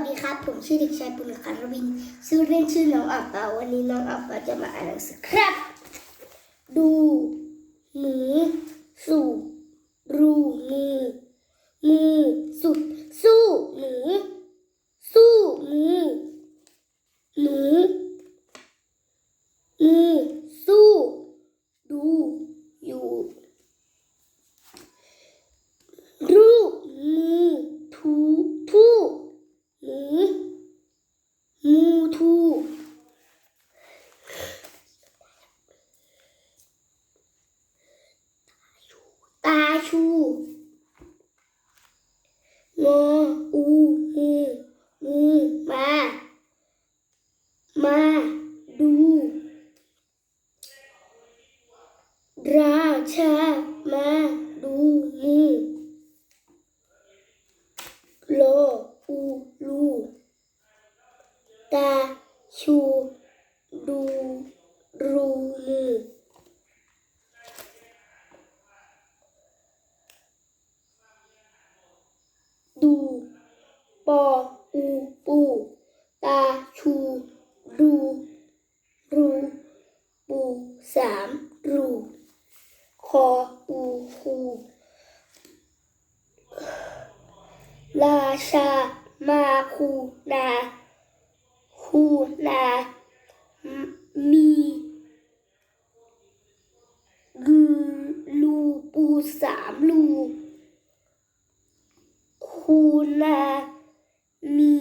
วัสดีครับ ผมชื่อเด็กชายปุณคารวินชื่อเล่นชื่อน้องอับเปาวันนี้น้องอับเปาจะมาอ่านหนังสือครับ ดูหนูสู่รูมือมือสุด สู้หนู สู้มือหนูมือสู้ ดูอยู่ รูปมือทูทูหนูมูทูตาชู งออูมูมูมา มาดู ราชา มาดูมือโลอูลูตาชูดูรูมื ดูปออูปูตาชูดูรูปูสามรูคออูคูราชามาคูนาคูนามีรูลูปูสามลู คูนามี